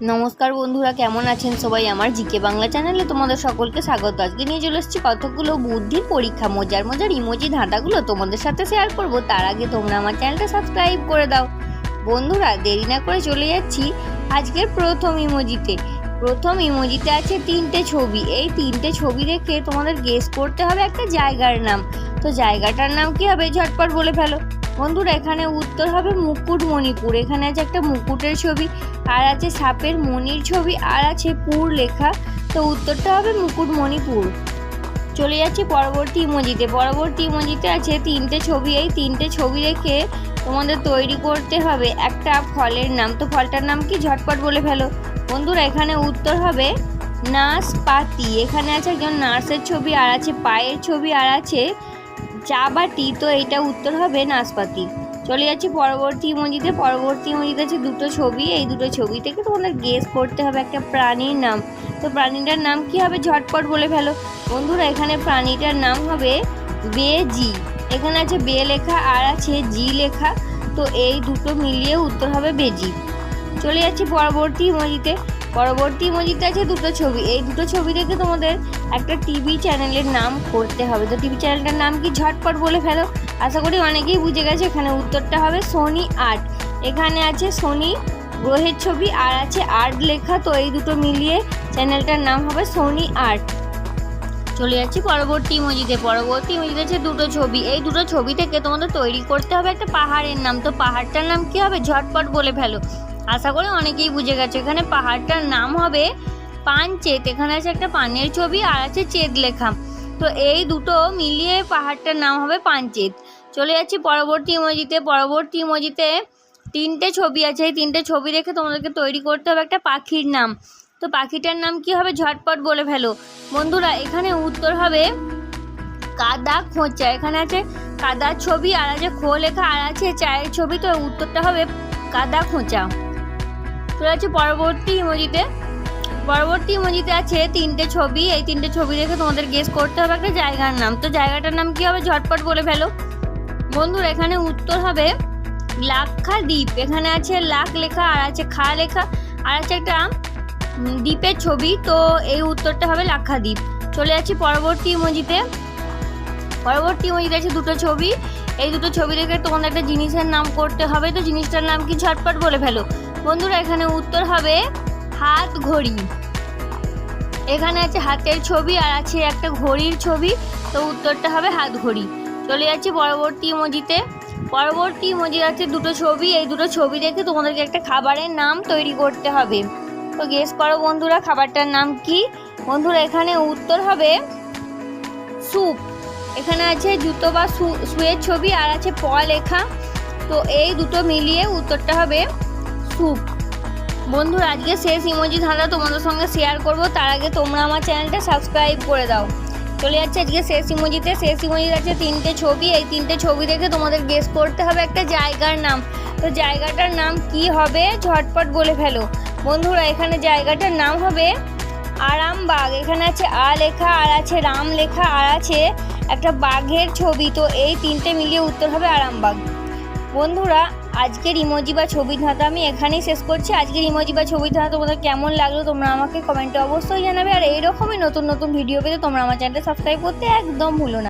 নমস্কার বন্ধুরা, কেমন আছেন সবাই? আমার জিকে বাংলা চ্যানেলে তোমাদের সকলকে স্বাগত। আজকে নিয়ে চলে এসেছি কতগুলো বুদ্ধির পরীক্ষা, মজার মজার ইমোজি ধাঁধাগুলো তোমাদের সাথে শেয়ার করব। তার আগে তোমরা আমার চ্যানেলটা সাবস্ক্রাইব করে দাও। বন্ধুরা, দেরি না করে চলে যাচ্ছি আজকের প্রথম ইমোজিতে প্রথম ইমোজিতে আছে তিনটে ছবি। এই তিনটে ছবি দেখে তোমাদের গেস করতে হবে একটা জায়গার নাম। তো জায়গাটার নাম কি হবে? ঝটপট বলে ফেলো। বন্ধুরা, এখানে উত্তর হবে মুকুটমণিপুর। এখানে আছে একটা মুকুটের ছবি, আর আছে সাপের মনির ছবি, আর আছে পুর লেখা। তো উত্তরটা হবে মুকুটমণিপুর। চলে যাচ্ছি পরবর্তী ইমোজিতে। পরবর্তী ইমোজিতে আছে তিনটে ছবি। এই তিনটে ছবি রেখে তোমাদের তৈরি করতে হবে একটা ফলের নাম। তো ফলটার নাম কি? ঝটপট বলে ফেলো। বন্ধুরা, এখানে উত্তর হবে নাশপাতি। এখানে আছে একজন নার্সের ছবি, আর আছে পায়ের ছবি, আর আছে চা বাটি তো এটা উত্তর হবে নাশপাতি। চলে যাচ্ছি পরবর্তী ইমোজিতে। পরবর্তী ইমোজিতে আছে দুটো ছবি। এই দুটো ছবি থেকে তোমাদের গেস করতে হবে একটা প্রাণীর নাম। তো প্রাণীটার নাম কি হবে? ঝটপট বলে ফেলো। বন্ধুরা, এখানে প্রাণীটার নাম হবে বেজি। এখানে আছে বে লেখা, আর আছে জি লেখা। তো এই দুটো মিলিয়ে উত্তর হবে বেজি। চলে যাচ্ছি পরবর্তী ইমোজিতে। পরবর্তী ইমোজিতে আছে দুটো ছবি। এই দুটো ছবি থেকে তোমাদের একটা টিভি চ্যানেলের নাম করতে হবে। তো টিভি চ্যানেলটার নাম কি ঝটপট বলে ফেলো? আশা করি অনেকেই বুঝে গেছে, এখানে উত্তরটা হবে সোনি আর্ট এখানে আছে সোনি গ্রহের ছবি আর আছে আর্ট লেখা। তো এই দুটো মিলিয়ে চ্যানেলটার নাম হবে সোনি আর্ট চলে যাচ্ছি পরবর্তী ইমোজিতে পরবর্তী ইমোজিতে আছে দুটো ছবি। এই দুটো ছবি থেকে তোমাদের তৈরি করতে হবে একটা পাহাড়ের নাম। তো পাহাড়টার নাম কি হবে? ঝটপট বলে ফেলো। আশা করি অনেকেই বুঝে গেছে। এখানে পাহাড়টার নাম হবে পানচেত। এখানে আছে একটা পানের ছবি আর আছে চেত লেখা। তো এই দুটো মিলিয়ে পাহাড়টার নাম হবে পানচেত। চলে যাচ্ছি পরবর্তী ইমোজিতে। পরবর্তী ইমোজিতে তিনটে ছবি আছে। এই তিনটে ছবি রেখে তোমাদেরকে তৈরি করতে হবে একটা পাখির নাম। তো পাখিটার নাম কি হবে? ঝটপট বলে ফেলো। বন্ধুরা, এখানে উত্তর হবে কাদা খোঁচা। এখানে আছে কাদার ছবি, আর আছে খো লেখা, আর আছে চায়ের ছবি। তো উত্তরটা হবে কাদা খোঁচা। চলে যাচ্ছে পরবর্তী ইমোজিতে। পরবর্তী ইমোজিতে আছে তিনটে ছবি। এই তিনটে ছবি দেখে তোমাদের গেস করতে হবে একটা জায়গার নাম। তো জায়গাটার নাম কি হবে? ঝটপট বলে ফেলো। বন্ধুরা, এখানে উত্তর হবে লাক্ষা দ্বীপ এখানে আছে লাখ লেখা, আর আছে খা লেখা, আর আছে একটা দ্বীপের ছবি। তো এই উত্তরটা হবে লাক্ষাদ্বীপ। চলে যাচ্ছি পরবর্তী ইমোজিতে। পরবর্তী ইমোজিতে আছে দুটো ছবি। এই দুটো ছবি দেখে তোমাদের একটা জিনিসের নাম করতে হবে। তো জিনিসটার নাম কি? ঝটপট বলে ফেলো। বন্ধুরা, এখানে উত্তর হবে হাত ঘড়ি। এখানে আছে হাতের ছবি আর আছে একটা ঘড়ির ছবি, তো উত্তরটা হবে হাত ঘড়ি। চলে যাচ্ছি পরবর্তী ইমোজিতে। পরবর্তী ইমোজি আছে দুটো ছবি, এই দুটো ছবি দেখে তোমাদেরকে একটা খাবারের নাম তৈরি করতে হবে। তো গেস করো বন্ধুরা, খাবারটার নাম কি? বন্ধুরা, এখানে উত্তর হবে স্যুপ এখানে আছে জুতো বা শুয়ের ছবি আর আছে প লেখা। তো এই দুটো মিলিয়ে উত্তরটা হবে স্যুপ বন্ধুরা আজকে শেষ ইমোজি ধাঁধা তোমাদের সঙ্গে শেয়ার করব। তার আগে তোমরা আমার চ্যানেলটা সাবস্ক্রাইব করে দাও। চলে যাচ্ছে আজকে শেষ ইমোজিতে। শেষ ইমোজিতে আছে তিনটে ছবি। এই তিনটে ছবি দেখে তোমাদের গেস করতে হবে একটা জায়গার নাম। তো জায়গাটার নাম কি হবে? ঝটপট বলে ফেলো। বন্ধুরা, এখানে জায়গাটার নাম হবে আরামবাগ। এখানে আছে আ লেখা, আর আছে রাম লেখা, আর আছে একটা বাঘের ছবি। তো এই তিনটে মিলিয়ে উত্তর হবে আরামবাগ। বন্ধুরা আজকের ইমোজি বা ছবি ধাঁধা আমি এখানেই শেষ করছি। আজকের ইমোজি বা ছবি ধাঁধা তোমাদের কেমন লাগল তোমরা আমাকে কমেন্টে অবশ্যই জানাবে। আর এইরকমই নতুন নতুন ভিডিও পেতে তোমরা আমার চ্যানেলটা সাবস্ক্রাইব করতে একদম ভুলো না।